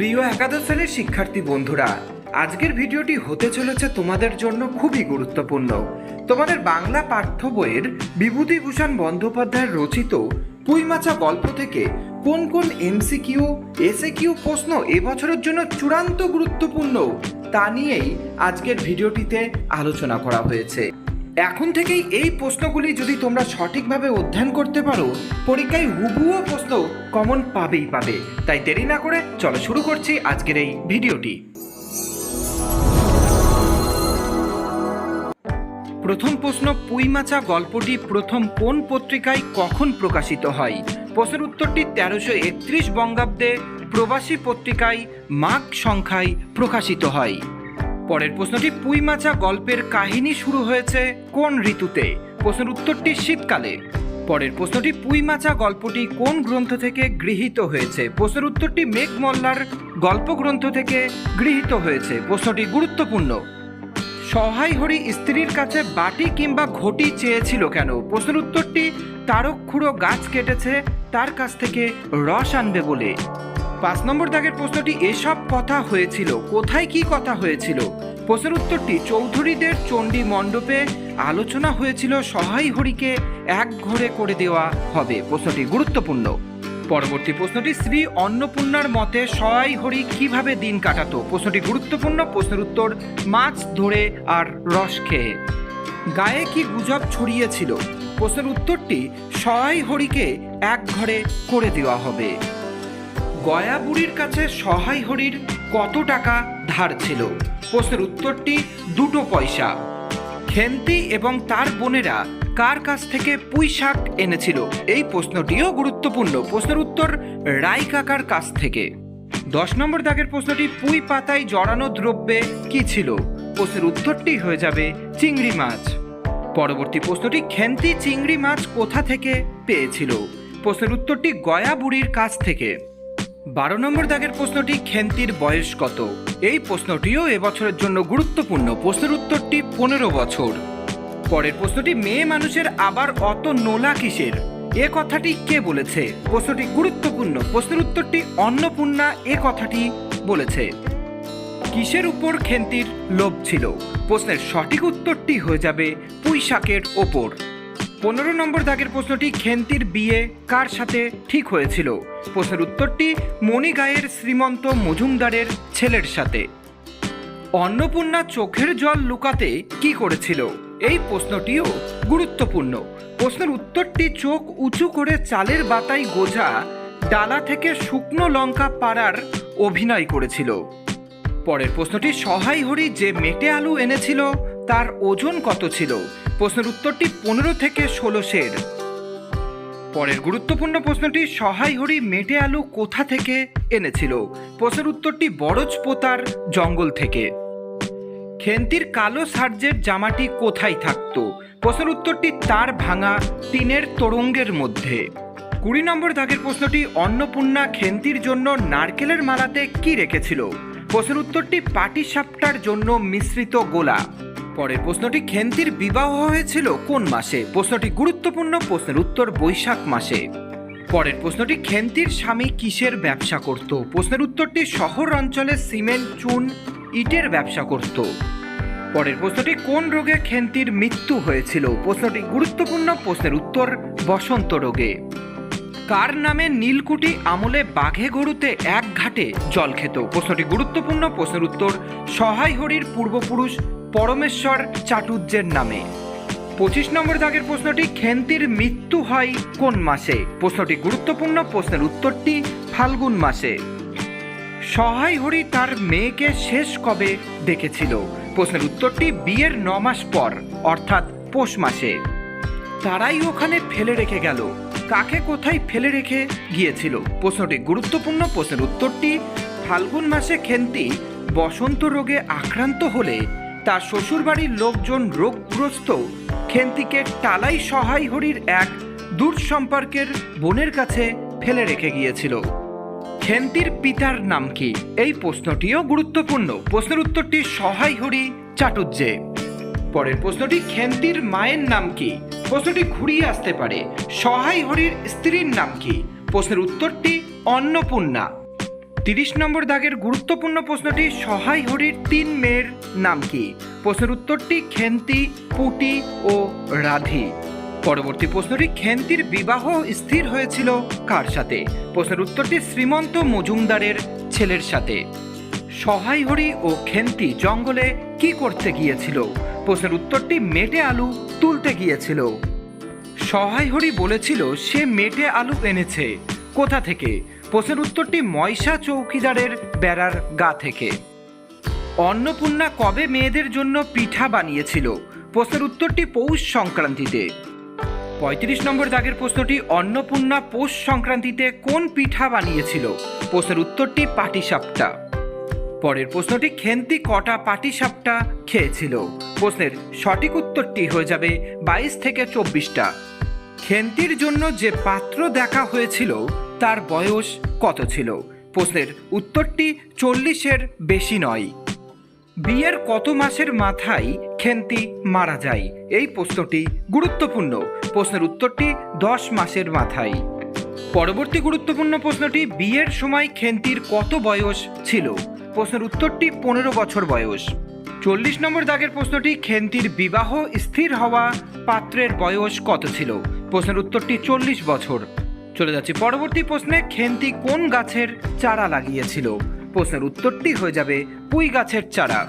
প্রিয় একাদশ শ্রেণির শিক্ষার্থী বন্ধুরা, আজকের ভিডিওটি হতে চলেছে তোমাদের জন্য খুবই গুরুত্বপূর্ণ। তোমাদের বাংলা পাঠ্য বইয়ের বিভূতিভূষণ বন্দ্যোপাধ্যায়ের রচিত পুইমাচা গল্প থেকে কোন কোন এমসিকিউ এসএ কিউ প্রশ্ন এবছরের জন্য চূড়ান্ত গুরুত্বপূর্ণ তা নিয়েই আজকের ভিডিওটিতে আলোচনা করা হয়েছে। এখন থেকেই এই প্রশ্নগুলি যদি তোমরা সঠিকভাবে অধ্যয়ন করতে পারো, পরীক্ষায় হুবুও প্রশ্ন কমন পাবেই পাবে। তাই দেরি না করে চলো শুরু করছি আজকের এই ভিডিওটি। প্রথম প্রশ্ন পুইমাচা গল্পটি প্রথম কোন পত্রিকায় কখন প্রকাশিত হয়? প্রশ্নের উত্তরটি তেরোশো একত্রিশ বঙ্গাব্দে প্রবাসী পত্রিকায় মাঘ সংখ্যায় প্রকাশিত হয়। পরের প্রশ্নটি পুইমাচা গল্পের কাহিনী শুরু হয়েছে কোন ঋতুতে? প্রশ্নের উত্তরটি শীতকালে। পরের প্রশ্নটি পুইমাচা গল্পটি কোন গ্রন্থ থেকে গৃহীত হয়েছে? প্রশ্নের উত্তরটি, মেঘমল্লার গল্প গ্রন্থ থেকে গৃহীত হয়েছে। প্রশ্নটি গুরুত্বপূর্ণ। সহায় হরি স্ত্রীর কাছে বাটি কিংবা ঘটি চেয়েছিল কেন? প্রশ্নের উত্তরটি তারক খুঁড়ো গাছ কেটেছে, তার কাছ থেকে রস আনবে বলে। পাঁচ নম্বর দাগের প্রশ্নটি, এসব কথা হয়েছিল। কোথায় কি কথা হয়েছিল? প্রশ্নের উত্তরটি চৌধুরীদের চণ্ডী মণ্ডপে আলোচনা হয়েছিল সহায় হরিকে এক ঘরে করে দেওয়া হবে। প্রশ্নটি গুরুত্বপূর্ণ। পরবর্তী প্রশ্নটি, শ্রী অন্নপূর্ণার মতে সহায় হরি কীভাবে দিন কাটাতো? প্রশ্নটি গুরুত্বপূর্ণ, প্রশ্নের উত্তর, মাছ ধরে আর রস খেয়ে। গায়ে কি গুজব ছড়িয়েছিল? প্রশ্নের উত্তরটি, সহায় হরিকে এক ঘরে করে দেওয়া হবে। গয়া বুড়ির কাছে সহায় হরির কত টাকা ধার ছিল? প্রশ্নের উত্তরটি, দুটো পয়সা। খেন্তি এবং তার বোনেরা কার কাছ থেকে পুঁই শাক এনেছিল? এই প্রশ্নটিও গুরুত্বপূর্ণ। প্রশ্নের উত্তর, রাই কাকার কাছ থেকে। দশ নম্বর দাগের প্রশ্নটি, পুঁই পাতায় জড়ানো দ্রব্যে কি ছিল? প্রশ্নের উত্তরটি হয়ে যাবে, চিংড়ি মাছ। পরবর্তী প্রশ্নটি, খেন্তি চিংড়ি মাছ কোথা থেকে পেয়েছিল? প্রশ্নের উত্তরটি গয়া বুড়ির কাছ থেকে। বারো নম্বর দাগের প্রশ্নটি খেন্তির বয়স কত? এই প্রশ্নটিও এবছরের জন্য গুরুত্বপূর্ণ। প্রশ্নের উত্তরটি পনেরো বছর। পরের প্রশ্নটি, মেয়ে মানুষের আবার অত নোলা কিসের? এ কথাটি কে বলেছে? প্রশ্নটি গুরুত্বপূর্ণ। প্রশ্নের উত্তরটি অন্নপূর্ণা এ কথাটি বলেছে। কিসের উপর খেন্তির লোভ ছিল? প্রশ্নের সঠিক উত্তরটি হয়ে যাবে পুঁইশাকের ওপর। পনেরো নম্বর দাগের প্রশ্নটি খেন্তির বিয়ে কার সাথে ঠিক হয়েছিল? প্রশ্নের উত্তরটি মণিগায়ের শ্রীমন্ত মজুমদারের ছেলের সাথে। অন্নপূর্ণা চোখের জল লুকাতে কি করেছিল? এই প্রশ্নটিও গুরুত্বপূর্ণ। প্রশ্নের উত্তরটি চোখ উঁচু করে চালের বাতাই গোজা ডালা থেকে শুকনো লঙ্কা পাড়ার অভিনয় করেছিল। পরের প্রশ্নটি সহায় হরি যে মেটে আলু এনেছিল, তার ওজন কত ছিল? প্রশ্নের উত্তরটি পনেরো থেকে ষোলো সের। পরের গুরুত্বপূর্ণ প্রশ্নটি, সহায় হরি মেটে আলু কোথা থেকে এনেছিল? প্রশ্নের উত্তরটি, বরজ পোতার জঙ্গল থেকে। খেন্তির কালো সার্জের জামাটি কোথায় থাকতো? প্রশ্নের উত্তরটি, তার ভাঙা টিনের তরঙ্গের মধ্যে। কুড়ি নম্বর দাগের প্রশ্নটি, অন্নপূর্ণা খেন্তির জন্য নারকেলের মালাতে কি রেখেছিল? প্রশ্নের উত্তরটি পাটি সাপটার জন্য মিশ্রিত গোলা। পরের প্রশ্নটি, খেন্তির বিবাহ হয়েছিল কোন মাসে? প্রশ্নটি গুরুত্বপূর্ণ, প্রশ্নের উত্তর বৈশাখ মাসে। পরের প্রশ্নটি, খেন্তির স্বামী কিসের ব্যবসা করত? প্রশ্নের উত্তরটি, শহর অঞ্চলে সিমেন্ট, চুন, ইটের ব্যবসা করত। পরের প্রশ্নটি, কোন রোগে খেন্তির মৃত্যু হয়েছিল? প্রশ্নটি গুরুত্বপূর্ণ, প্রশ্নের উত্তর, বসন্ত রোগে। কার নামে নীলকুঠি আমলে বাঘে গরুতে এক ঘাটে জল খেত? প্রশ্নটি গুরুত্বপূর্ণ, প্রশ্নের উত্তর সহায় হরির পূর্বপুরুষ পরমেশ্বর চাটুর্যের নামে। পঁচিশ নম্বর দাগের প্রশ্নটি, খেন্তির মৃত্যু হয় কোন মাসে? প্রশ্নটি গুরুত্বপূর্ণ, প্রশ্নের উত্তরটি ফাল্গুন মাসে। সহায় হরি তার মেয়েকে শেষ কবে দেখেছিল? প্রশ্নের উত্তরটি বিয়ের ন মাস পর, অর্থাৎ পৌষ মাসে। তারাই ওখানে ফেলে রেখে গেল। কাকে কোথায় ফেলে রেখে গিয়েছিল? প্রশ্নটি গুরুত্বপূর্ণ, প্রশ্নের উত্তরটি ফাল্গুন মাসে খেন্তি বসন্ত রোগে আক্রান্ত হলে তার শ্বশুরবাড়ির লোকজন রোগগ্রস্ত। খেন্তিকে টালাই সহায় হরির এক দূর সম্পর্কের বোনের কাছে ফেলে রেখে গিয়েছিল। খেন্তির পিতার নাম কি? এই প্রশ্নটিও গুরুত্বপূর্ণ। প্রশ্নের উত্তরটি সহায় হরি চাটুর্যে পরের প্রশ্নটি, খেন্তির মায়ের নাম কি? প্রশ্নটি ঘুরিয়ে আসতে পারে। সহায় হরির স্ত্রীর নাম কি? প্রশ্নের উত্তরটি অন্নপূর্ণা। তিরিশ নম্বর দাগের গুরুত্বপূর্ণ প্রশ্নটি সহায় হরির তিন মেয়ের নাম কি? প্রশ্নের উত্তরটি খেন্তি, পুটি ও রাধি। পরবর্তী প্রশ্নটি খেন্তির বিবাহ স্থির হয়েছিল কার সাথে? প্রশ্নের উত্তরটি শ্রীমন্ত মজুমদারের ছেলের সাথে। সহায় হরি ও খেন্তি জঙ্গলে কি করতে গিয়েছিল? প্রশ্নের উত্তরটি মেটে আলু তুলতে গিয়েছিল। সহায় হরি বলেছিল, সে মেটে আলু এনেছে। কোথা থেকে? প্রশ্নের উত্তরটি ময়সা চৌকিদারের বেড়ার গা থেকে। অন্নপূর্ণা কবে মেয়েদের জন্য পিঠা বানিয়েছিল? প্রশ্নের উত্তরটি পৌষ সংক্রান্তিতে। পঁয়ত্রিশ নম্বর দাগের প্রশ্নটি, অন্নপূর্ণা পৌষ সংক্রান্তিতে কোন পিঠা বানিয়েছিল? প্রশ্নের উত্তরটি, পাটিসাপটা। পরের প্রশ্নটি, খেন্তি কটা পাটিসাপটা খেয়েছিল? প্রশ্নের সঠিক উত্তরটি হয়ে যাবে বাইশ থেকে চব্বিশটা। খেন্তির জন্য যে পাত্র দেখা হয়েছিল তার বয়স কত ছিল? প্রশ্নের উত্তরটি চল্লিশের বেশি নয়। বিয়ের কত মাসের মাথায় খেন্তি মারা যায়? এই প্রশ্নটি গুরুত্বপূর্ণ। প্রশ্নের উত্তরটি দশ মাসের মাথায়। পরবর্তী গুরুত্বপূর্ণ প্রশ্নটি বিয়ের সময় খেন্তির কত বয়স ছিল? প্রশ্নের উত্তরটি পনেরো বছর বয়স। চল্লিশ নম্বর দাগের প্রশ্নটি খেন্তির বিবাহ স্থির হওয়া পাত্রের বয়স কত ছিল? প্রশ্নের উত্তরটি চল্লিশ বছর। চলে যাচ্ছি। পরবর্তী প্রশ্নে, খেন্তি কোন গাছের চারা লাগিয়েছিল? প্রশ্নের উত্তরটি হয়ে যাবে পুঁই গাছের চারা।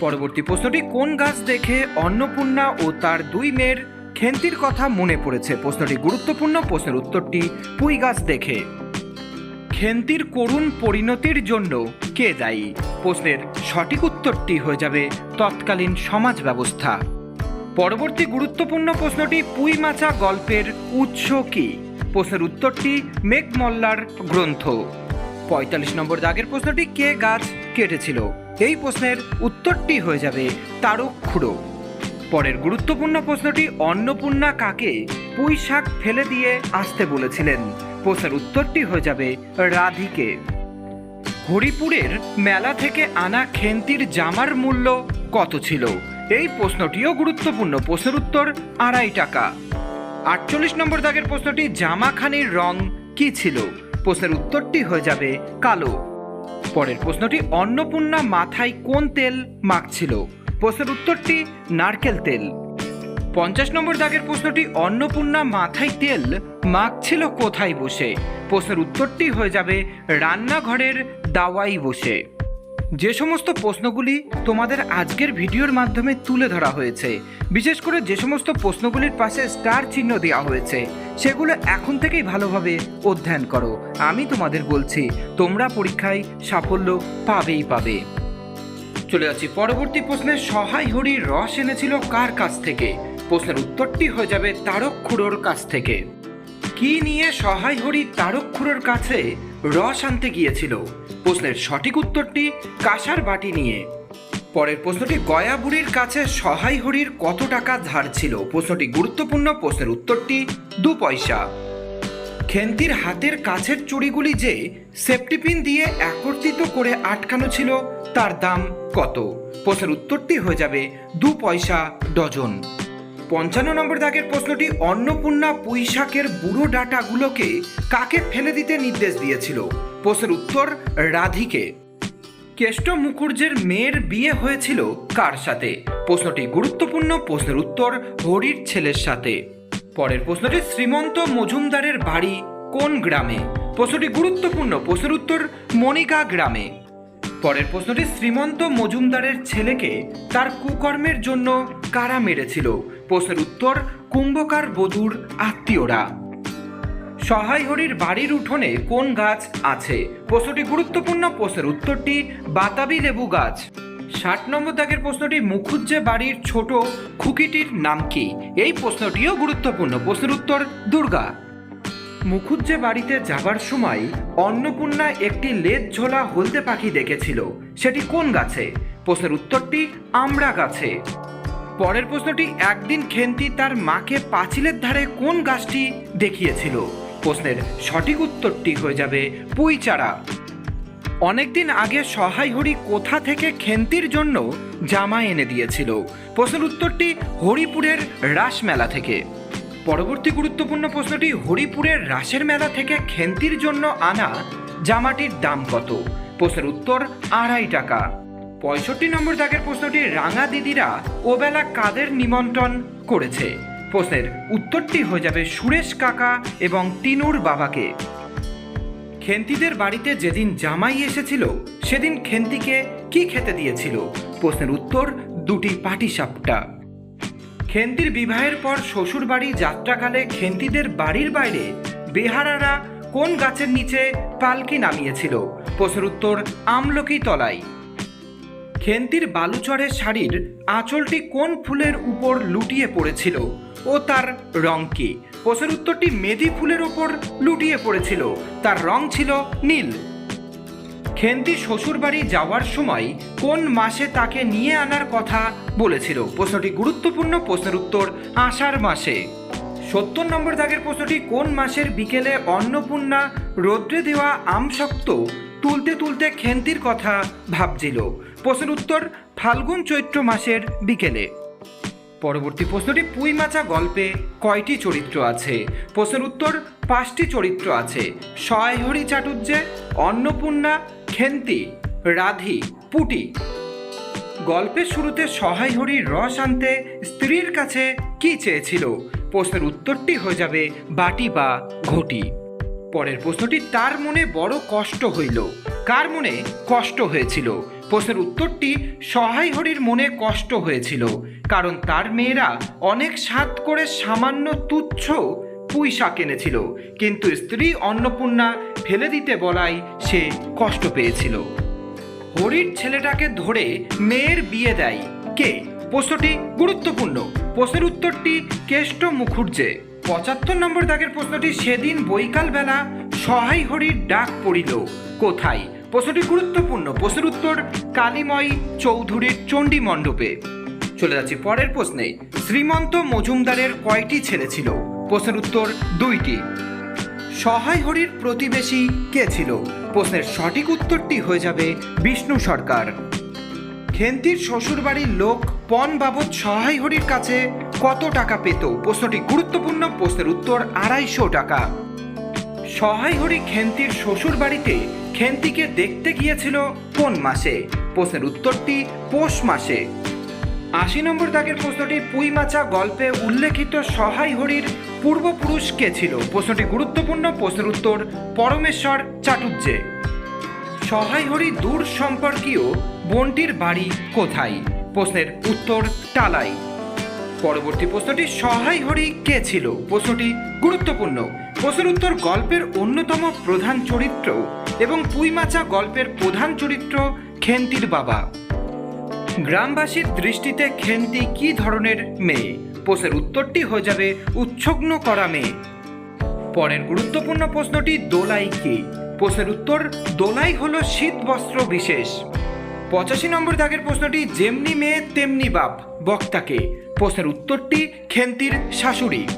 পরবর্তী প্রশ্নটি, কোন গাছ দেখে অন্নপূর্ণা ও তার দুই মেয়ের খেন্তির কথা মনে পড়েছে? প্রশ্নটি গুরুত্বপূর্ণ, প্রশ্নের উত্তরটি পুঁই গাছ দেখে। খেন্তির করুণ পরিণতির জন্য কে দায়ী? প্রশ্নের সঠিক উত্তরটি হয়ে যাবে তৎকালীন সমাজ ব্যবস্থা। পরবর্তী গুরুত্বপূর্ণ প্রশ্নটি পুঁই মাচা গল্পের উৎস কি? প্রশ্নের উত্তরটি মেঘমল্লার গ্রন্থ। পঁয়তাল্লিশ নম্বর দাগের প্রশ্নটি কে গাছ কেটেছিল? এই প্রশ্নের উত্তরটি হয়ে যাবে তারক খুঁড়ো। পরের গুরুত্বপূর্ণ প্রশ্নটি অন্নপূর্ণা কাকে পুঁই শাক ফেলে দিয়ে আসতে বলেছিলেন? প্রশ্নের উত্তরটি হয়ে যাবে রাধিকে। হরিপুরের মেলা থেকে আনা খেন্তির জামার মূল্য কত ছিল? এই প্রশ্নটিও গুরুত্বপূর্ণ। প্রশ্নের উত্তর আড়াই টাকা। আটচল্লিশ নম্বর দাগের প্রশ্নটি, জামাখানির রং কি ছিল? প্রশ্নের উত্তরটি হয়ে যাবে কালো। পরের প্রশ্নটি, অন্নপূর্ণা মাথায় কোন তেল মাখছিল? প্রশ্নের উত্তরটি, নারকেল তেল। পঞ্চাশ নম্বর দাগের প্রশ্নটি, অন্নপূর্ণা মাথায় তেল মাখছিল কোথায় বসে? প্রশ্নের উত্তরটি হয়ে যাবে রান্নাঘরের দাওয়াই বসে। যে সমস্ত প্রশ্নগুলি তোমাদের আজকের ভিডিওর মাধ্যমে তুলে ধরা হয়েছে, বিশেষ করে যে সমস্ত প্রশ্নগুলির পাশে স্টার চিহ্ন দেওয়া হয়েছে, সেগুলো এখন থেকেই ভালোভাবে অধ্যয়ন করো। আমি তোমাদের বলছি, তোমরা পরীক্ষায় সাফল্য পাবেই পাবে। চলে যাচ্ছি পরবর্তী প্রশ্নে, সহায় হরির রস এনেছিল কার কাছ থেকে? প্রশ্নের উত্তরটি হয়ে যাবে তারক খুড়োর কাছ থেকে। কি নিয়ে সহায় হরি তারক খুড়োর কাছে? রস আনতে গিয়েছিল। প্রশ্নের সঠিক উত্তরটি কাঁসার বাটি নিয়ে। পরের প্রশ্নটি, গয়া বুড়ির কাছে সহায় হরির কত টাকা ধার ছিল? প্রশ্নটি গুরুত্বপূর্ণ, প্রশ্নের উত্তরটি দু পয়সা। খেন্তির হাতের কাছের চুড়িগুলি যে সেফটিপিন দিয়ে একত্রিত করে আটকানো ছিল, তার দাম কত? প্রশ্নের উত্তরটি হয়ে যাবে দু পয়সা ডজন। পঞ্চান্ন নম্বর দাগের প্রশ্নটি অন্নপূর্ণা পুঁইশাকের বুড়ো ডাটাগুলোকে কাকে ফেলে দিতে নির্দেশ দিয়েছিল? প্রশ্নের উত্তর, রাধিকে। কেষ্ট মুখুর্জের মেয়ের বিয়ে হয়েছিল কার সাথে? প্রশ্নটি গুরুত্বপূর্ণ, প্রশ্নের উত্তর, হরির ছেলের সাথে। পরের প্রশ্নটি, শ্রীমন্ত মজুমদারের বাড়ি কোন গ্রামে? প্রশ্নটি গুরুত্বপূর্ণ, প্রশ্নের উত্তর, মনিকা গ্রামে। পরের প্রশ্নটি, শ্রীমন্ত মজুমদারের ছেলেকে তার কুকর্মের জন্য কারা মেরেছিল? প্রশ্নের উত্তর, কুম্ভকার বধূর আত্মীয়রা। সহায় হরির বাড়ির উঠোনে কোন গাছ আছে? প্রশ্নটি গুরুত্বপূর্ণ, প্রশ্নের উত্তরটি বাতাবি লেবু গাছ। ষাট নম্বর দাগের প্রশ্নটি, মুখুজ্জে বাড়ির ছোট খুকিটির নাম কি? এই প্রশ্নটিও গুরুত্বপূর্ণ, প্রশ্নের উত্তর, দুর্গা। মুখুজ্জে বাড়িতে যাবার সময় অন্নপূর্ণা একটি লেজ ঝোলা হলদে পাখি দেখেছিল। সেটি কোন গাছে? প্রশ্নের উত্তরটি, আমরা গাছে। পরের প্রশ্নটি, একদিন খেন্তি তার মাকে পাঁচিলের ধারে কোন গাছটি দেখিয়েছিল? প্রশ্নের সঠিক উত্তরটি হয়ে যাবে পুঁই চারা অনেকদিন আগে সহায় হরি কোথা থেকে খেন্তির জন্য জামা এনে দিয়েছিল? প্রশ্নের উত্তরটি হরিপুরের রাসমেলা থেকে। পরবর্তী গুরুত্বপূর্ণ প্রশ্নটি হরিপুরের রাসের মেলা থেকে খেন্তির জন্য আনা জামাটির দাম কত? প্রশ্নের উত্তর, আড়াই টাকা। পঁয়ষট্টি নম্বর দাগের প্রশ্নটি রাঙা দিদিরা ওবেলা কাদের নিমন্ত্রণ করেছে? প্রশ্নের উত্তরটি হয়ে যাবে সুরেশ কাকা এবং টিনুর বাবাকে। খেন্তিদের বাড়িতে যেদিন জামাই এসেছিল, সেদিন খেন্তিকে কি খেতে দিয়েছিল? প্রশ্নের উত্তর, দুটি পাটিসাপটা। খেন্তির বিবাহের পর শ্বশুর বাড়ি যাত্রাকালে খেন্তিদের বাড়ির বাইরে বেহারারা কোন গাছের নিচে পালকি নামিয়েছিল? প্রশ্নের উত্তর, আমলকি তলায়। খেন্তির বালুচরের শাড়ির আঁচলটি কোন ফুলের উপর লুটিয়ে পড়েছিল ও তার রং কি? প্রশ্নের উত্তরটি মেদি ফুলের ওপর লুটিয়ে পড়েছিল। তার রং ছিল নীল। খেন্তি শ্বশুরবাড়ি যাওয়ার সময় কোন মাসে তাকে নিয়ে আনার কথা বলেছিল? প্রশ্নটি গুরুত্বপূর্ণ প্রশ্নের উত্তর আষাঢ় মাসে। সত্তর নম্বর দাগের প্রশ্নটি, কোন মাসের বিকেলে অন্নপূর্ণা রৌদ্রে দেওয়া আমশক্ত তুলতে তুলতে খেন্তির কথা ভাবছিল? প্রশ্নের উত্তর, ফাল্গুন চৈত্র মাসের বিকেলে। পরবর্তী প্রশ্নটি, পুঁই মাচা গল্পে কয়টি চরিত্র আছে? প্রশ্নের উত্তর, পাঁচটি চরিত্র আছে। সয়হরি চাটুর্যে অন্নপূর্ণা খেন্তি, রাধি, পুটি। গল্পের শুরুতে সহায় হরির রস আনতে স্ত্রীর কাছে কি চেয়েছিল? প্রশ্নের উত্তরটি হয়ে যাবে বাটি বা ঘটি। পরের প্রশ্নটি, তার মনে বড় কষ্ট হইল। কার মনে কষ্ট হয়েছিল? প্রশ্নের উত্তরটি, সহায় হরির মনে কষ্ট হয়েছিল। কারণ তার মেয়েরা অনেক স্বাদ করে সামান্য তুচ্ছ পুঁই শাক এনেছিল, কিন্তু স্ত্রী অন্নপূর্ণা ফেলে দিতে বলায় সে কষ্ট পেয়েছিল। হরির ছেলেটাকে ধরে মেয়ের বিয়ে দেয়। কে? প্রশ্নটি গুরুত্বপূর্ণ। প্রশ্নের উত্তরটি কেষ্ট মুখুর্জে পঁচাত্তর নম্বর দাগের প্রশ্নটি, সেদিন বৈকাল বেলা সহায় হরির ডাক পড়িল, কোথায়? প্রশ্নটি গুরুত্বপূর্ণ। প্রশ্নের উত্তর, কালীময় চৌধুরীর চণ্ডী মণ্ডপে। চলে যাচ্ছি পরের প্রশ্নে। শ্রীমন্ত মজুমদারের কয়টি ছেলে ছিল? প্রশ্নের উত্তর দুইটি। সহায় হরির প্রতিবেশী কে ছিল? প্রশ্নের সঠিক উত্তরটি হয়ে যাবে বিষ্ণু সরকার। খেন্তির শ্বশুরবাড়ির লোক পণ বাবদ সহায় হরির কাছে কত টাকা পেত? প্রশ্নটি গুরুত্বপূর্ণ, প্রশ্নের উত্তর আড়াইশো টাকা। সহায় হরি খেন্তির শ্বশুর বাড়িতে খেন্তিকে দেখতে গিয়েছিল কোন মাসে? প্রশ্নের উত্তরটি পৌষ মাসে। আশি নম্বর দাগের প্রশ্নটি পুইমাচা গল্পে উল্লেখিত সহায় হরির পূর্বপুরুষ কে ছিল? প্রশ্নটি গুরুত্বপূর্ণ, প্রশ্নের উত্তর পরমেশ্বর চাটুর্যে সহায় হরি দূর সম্পর্কীয় বোনটির বাড়ি কোথায়? প্রশ্নের উত্তর টালাই। পরবর্তী প্রশ্নটি সহায় হরি কে ছিল? প্রশ্নটি গুরুত্বপূর্ণ, প্রশ্নের উত্তর গল্পের অন্যতম প্রধান চরিত্র এবং পুইমাচা গল্পের প্রধান চরিত্র খেন্তির বাবা। গ্রামবাসীর দৃষ্টিতে খেন্তি কি ধরনের মেয়ে? প্রশ্নের উত্তরটি হয়ে যাবে উচ্ছগ্ন করা মেয়ে। পরের গুরুত্বপূর্ণ প্রশ্নটি, দোলাই কি? প্রশ্নের উত্তর, দোলাই হলো শীত বস্ত্র বিশেষ। পঁচাশি নম্বর দাগের প্রশ্নটি, যেমনি মেয়ে, তেমনি বাপ। বক্তাকে। প্রশ্নের উত্তরটি, খেন্তির শাশুড়ি।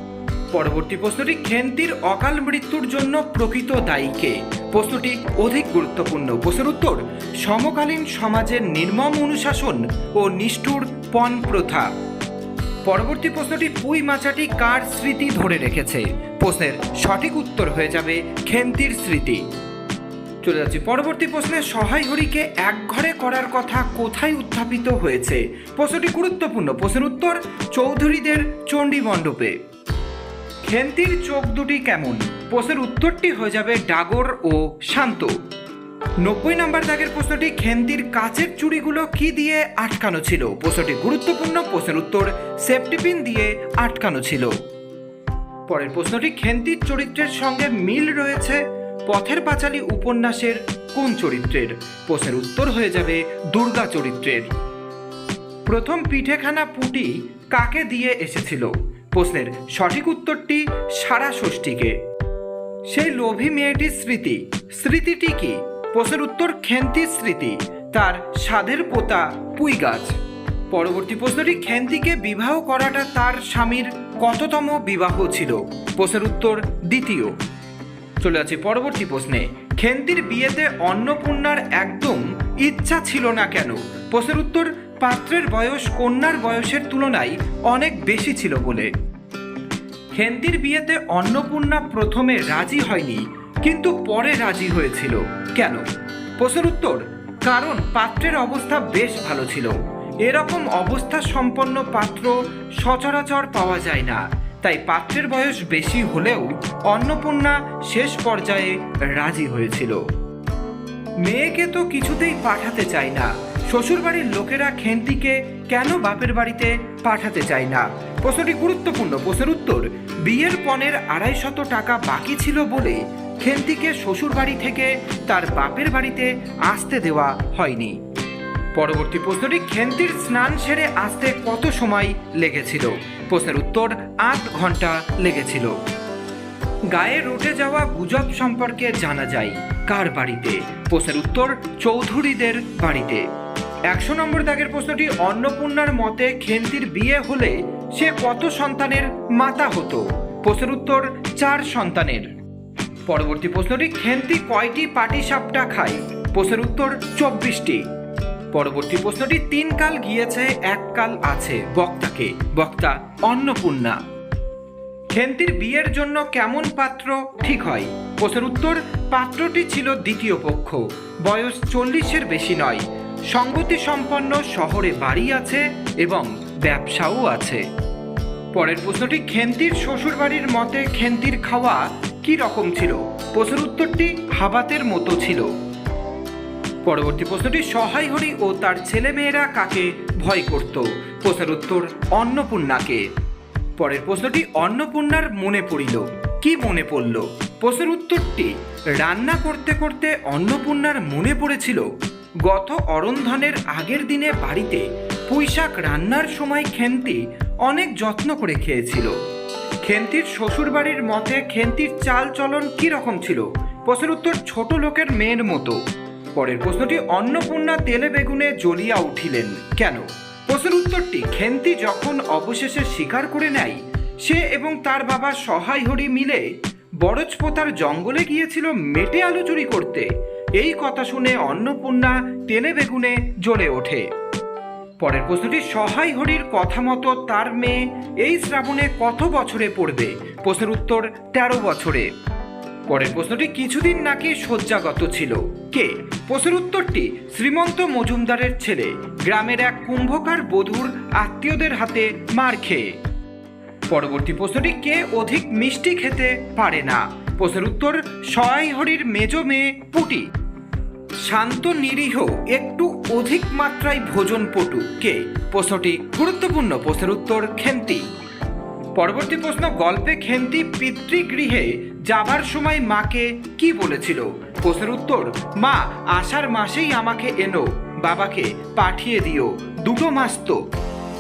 পরবর্তী প্রশ্নটি, খেন্তির অকাল মৃত্যুর জন্য প্রকৃত দায়ীকে? প্রশ্নটি অধিক গুরুত্বপূর্ণ। প্রশ্নের উত্তর, সমকালীন সমাজের নির্মম অনুশাসন ও নিষ্ঠুর পণ প্রথা। পরবর্তী প্রশ্নটি, পুই মাচাটি কার স্মৃতি ধরে রেখেছে? প্রশ্নের সঠিক উত্তর হয়ে যাবে খেন্তির স্মৃতি। চলে যাচ্ছি পরবর্তী প্রশ্নে, সহায় হরিকে এক ঘরে করার কথা কোথায় উত্থাপিত হয়েছে? প্রশ্নটি গুরুত্বপূর্ণ। প্রশ্নের উত্তর, চৌধুরীদের চণ্ডী মণ্ডপে খেন্তির চোখ দুটি কেমন? প্রশ্নের উত্তরটি হয়ে যাবে ডাগর ও শান্ত। নব্বই নম্বর দাগের প্রশ্নটি খেন্তির কাচের চুড়িগুলো কি দিয়ে আটকানো ছিল? প্রশ্নটি গুরুত্বপূর্ণ, প্রশ্নের উত্তর সেফটিপিন দিয়ে আটকানো ছিল। পরের প্রশ্নটি খেন্তির চরিত্রের সঙ্গে মিল রয়েছে পথের পাঁচালী উপন্যাসের কোন চরিত্রের? প্রশ্নের উত্তর হয়ে যাবে দুর্গা চরিত্রের। প্রথম পিঠেখানা পুটি কাকে দিয়ে এসেছিল? প্রশ্নের সঠিক উত্তরটি সারা ষষ্ঠীকে। সেই লোভী মেয়েটির স্মৃতি। স্মৃতিটি কি? প্রশ্নের উত্তর খেন্তির স্মৃতি। তার সাধের পোতা পুই গাছ। পরবর্তী প্রশ্নটি খেন্তিকে বিবাহ করাটা তার স্বামীর কততম বিবাহ ছিল? প্রশ্নের উত্তর দ্বিতীয়। চলে আছে পরবর্তী প্রশ্নে। খেন্তির বিয়েতে অন্নপূর্ণার একদম ইচ্ছা ছিল না কেন? প্রশ্নের উত্তর পাত্রের বয়স কন্যার বয়সের তুলনায় অনেক বেশি ছিল বলে। খেন্তির বিয়েতে অন্নপূর্ণা প্রথমে রাজি হয়নি, কিন্তু পরে রাজি হয়েছিল। কেন? প্রশ্নের উত্তর, কারণ পাত্রের অবস্থা বেশ ভালো ছিল। এরকম অবস্থা সম্পন্ন পাত্র সচরাচর পাওয়া যায় না। তাই পাত্রের বয়স বেশি হলেও অন্নপূর্ণা শেষ পর্যায়ে রাজি হয়েছিল। মেয়েকে তো কিছুতেই পাঠাতে চায় না। শ্বশুরবাড়ির লোকেরা খেন্তিকে কেন বাপের বাড়িতে পাঠাতে চায় না? প্রশ্নটি গুরুত্বপূর্ণ। প্রশ্নের উত্তর, বিয়ের পণের আড়াই শত টাকা বাকি ছিল বলে খেন্তিকে শ্বশুরবাড়ি থেকে তার বাপের বাড়িতে আসতে দেওয়া হয়নি। পরবর্তী প্রশ্নটি, খেন্তির স্নান সেরে আসতে কত সময় লেগেছিল? প্রশ্নের উত্তর আট ঘণ্টা লেগেছিল। গায়ে রুটে যাওয়া গুজব সম্পর্কে জানা যায় কার বাড়িতে? প্রশ্নের উত্তর, চৌধুরীদের বাড়িতে। একশো নম্বর দাগের প্রশ্নটি অন্নপূর্ণার মতে খেন্তির বিয়ে হলে সে কত সন্তানের মাতা হতো? প্রশ্নের উত্তর, চার সন্তানের। পরবর্তী প্রশ্নটি, খেন্তি কয়টি পাটি সাপটা খায়? প্রশ্নের উত্তর, চব্বিশটি। পরবর্তী প্রশ্নটি, তিন কাল গিয়েছে, এক কাল আছে, বক্তাকে। বক্তা, অন্নপূর্ণা। খেন্তির বিয়ের জন্য কেমন পাত্র ঠিক হয়? প্রশ্নের উত্তর, পাত্রটি ছিল দ্বিতীয় পক্ষ। বয়স চল্লিশের বেশি নয়। সঙ্গতি সম্পন্ন শহরে বাড়ি আছে এবং ব্যবসাও আছে। পরের প্রশ্নটি, খেন্তির শ্বশুরবাড়ির মতে খেন্তির খাওয়া কি রকম ছিল? প্রশ্নের উত্তরটি হাবাতের মতো ছিল। পরবর্তী প্রশ্নটি সহায় হরি ও তার ছেলেমেয়েরা কাকে ভয় করত? প্রশ্নের উত্তর, অন্নপূর্ণাকে। পরের প্রশ্নটি, অন্নপূর্ণার মনে পড়িল, কি মনে পড়ল? প্রশ্নের উত্তরটি, রান্না করতে করতে অন্নপূর্ণার মনে পড়েছিল গত অরন্ধনের আগের দিনে বাড়িতে পুঁইশাক রান্নার সময় খেন্তি অনেক যত্ন করে খেয়েছিল। খেন্তির শ্বশুরবাড়ির মতে খেন্তির চাল চলন কি রকম ছিল? প্রশ্নের উত্তর ছোট লোকের মেয়ের মতো। পরের প্রশ্নটি অন্নপূর্ণা তেলে বেগুনে জ্বলিয়া উঠিলেন। কেন? প্রশ্নের উত্তরটি, খেন্তি যখন অবশেষে স্বীকার করে নেয়, সে এবং তার বাবা সহায় হরি মিলে বরজপোতার জঙ্গলে গিয়েছিল মেটে আলু চুরি করতে। এই কথা শুনে অন্নপূর্ণা তেলে বেগুনে জ্বলে ওঠে। পরের প্রশ্নটি, সহায় হরির কথা মতো তার মেয়ে এই শ্রাবণে কত বছরে পড়বে? প্রশ্নের উত্তর, তেরো বছরে। পরের প্রশ্নটি, কিছুদিন নাকি শয্যাগত ছিল? কে? প্রশ্নের উত্তরটি, শ্রীমন্ত মজুমদারের ছেলে। গ্রামের এক কুম্ভকার বধূর আত্মীয়দের হাতে মার খেয়ে। পরবর্তী প্রশ্নটি, কে অধিক মিষ্টি খেতে পারে না? প্রশ্নের উত্তর সহায় হরির মেজ মেয়ে পুটি। শান্ত, নিরীহ, একটু অধিক মাত্রায় ভোজন পটু কে? প্রশ্নটি গুরুত্বপূর্ণ প্রশ্নের উত্তর খেন্তি। পরবর্তী প্রশ্ন, গল্পে খেন্তি পিতৃগৃহে যাবার সময় মাকে কি বলেছিল? প্রশ্নের উত্তর, মা, আষাঢ় মাসেই আমাকে এনো, বাবাকে পাঠিয়ে দিও, দুটো মাস তো।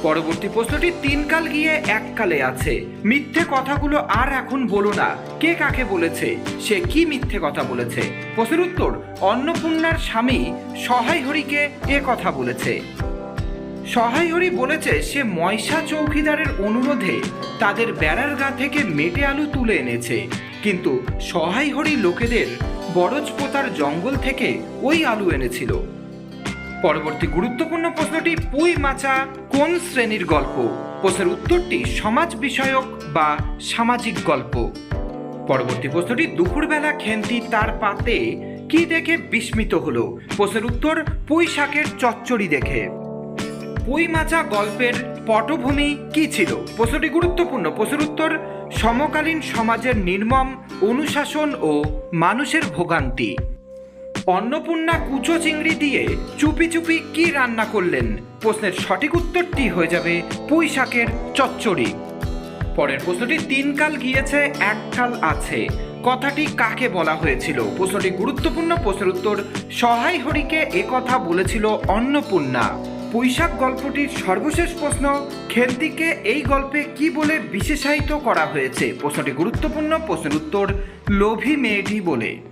পরবর্তী প্রশ্নটি তিন কাল গিয়ে এক কালে আছে। মিথ্যে কথাগুলো আর এখন বলো না। কে কাকে বলেছে? সে কি মিথ্যে কথা বলেছে? প্রশ্নের উত্তর, অন্নপূর্ণার স্বামী সহায় হরিকে এ কথা বলেছে। সহায় হরি বলেছে, সে ময়সা চৌকিদারের অনুরোধে তাদের বেড়ার গা থেকে মেটে আলু তুলে এনেছে। কিন্তু সহায় হরি লোকেদের বরজপোতার জঙ্গল থেকে ওই আলু এনেছিল। পরবর্তী গুরুত্বপূর্ণ প্রশ্নটি পুই মাচা কোন শ্রেণির গল্প? প্রশ্নের উত্তরটি সমাজ বিষয়ক বা সামাজিক গল্প। পরবর্তী প্রশ্নটি দুপুরবেলা খেন্তি তার পাতে কি দেখে বিস্মিত হলো? প্রশ্নের উত্তর, পুঁই শাকের চচ্চড়ি দেখে। পুঁই মাচা গল্পের পটভূমি কি ছিল? প্রশ্নটি গুরুত্বপূর্ণ। প্রশ্নের উত্তর, সমকালীন সমাজের নির্মম অনুশাসন ও মানুষের ভোগান্তি। অন্নপূর্ণা কুচো চিংড়ি দিয়ে চুপি চুপি কি রান্না করলেন? প্রশ্নের সঠিক উত্তরটি হয়ে যাবে পুঁই শাকের চচ্চড়ি। পরের প্রশ্নটি, তিন কাল গিয়েছে, এক কাল আছে। কথাটি কাকে বলা হয়েছিল? প্রশ্নটি গুরুত্বপূর্ণ, প্রশ্নের উত্তর সহায় হরিকে একথা বলেছিল অন্নপূর্ণা। পুঁইশাক গল্পটির সর্বশেষ প্রশ্ন, খেন্তিকে এই গল্পে কি বলে বিশেষায়িত করা হয়েছে? প্রশ্নটি গুরুত্বপূর্ণ, প্রশ্নের উত্তর, লোভী মেয়েটি বলে।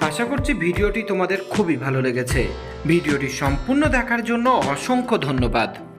আশা করছি ভিডিওটি তোমাদের খুবই ভালো লেগেছে। ভিডিওটি সম্পূর্ণ দেখার জন্য অসংখ্য ধন্যবাদ।